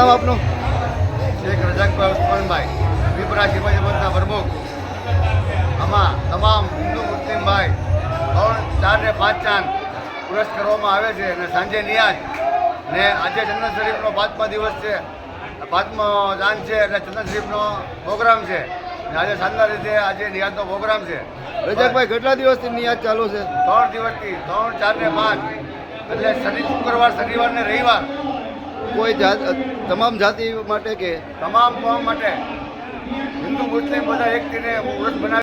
નામ આપનું? શેખ રજાકભાઈ ઉસ્માનભાઈ. વિપરા શિવાજી પંથના પ્રમુખ. આમાં તમામ હિન્દુ મુસ્લિમ ભાઈ ત્રણ ચાર ને પાંચ ચાંદ પુરસ્કાર કરવામાં આવે છે અને સાંજે નિયાજ. ને આજે ચંદન શરીફનો પાંચમા દિવસ છે. પાંચમો દાન છે એટલે ચંદન શરીફનો પ્રોગ્રામ છે. આજે શાનદાર રીતે આજે નિયાજનો પ્રોગ્રામ છે. રજાકભાઈ કેટલા દિવસથી નિયાજ ચાલુ છે? ત્રણ દિવસથી ત્રણ ચાર ને પાંચ. એટલે શનિ શુક્રવાર શનિવાર ને રવિવાર કોઈ જાત તમામ જાતિ માટે કે તમામ કોમ માટે હિન્દુ, મુસ્લિમ બધા એક થઈને વ્રત બનાવી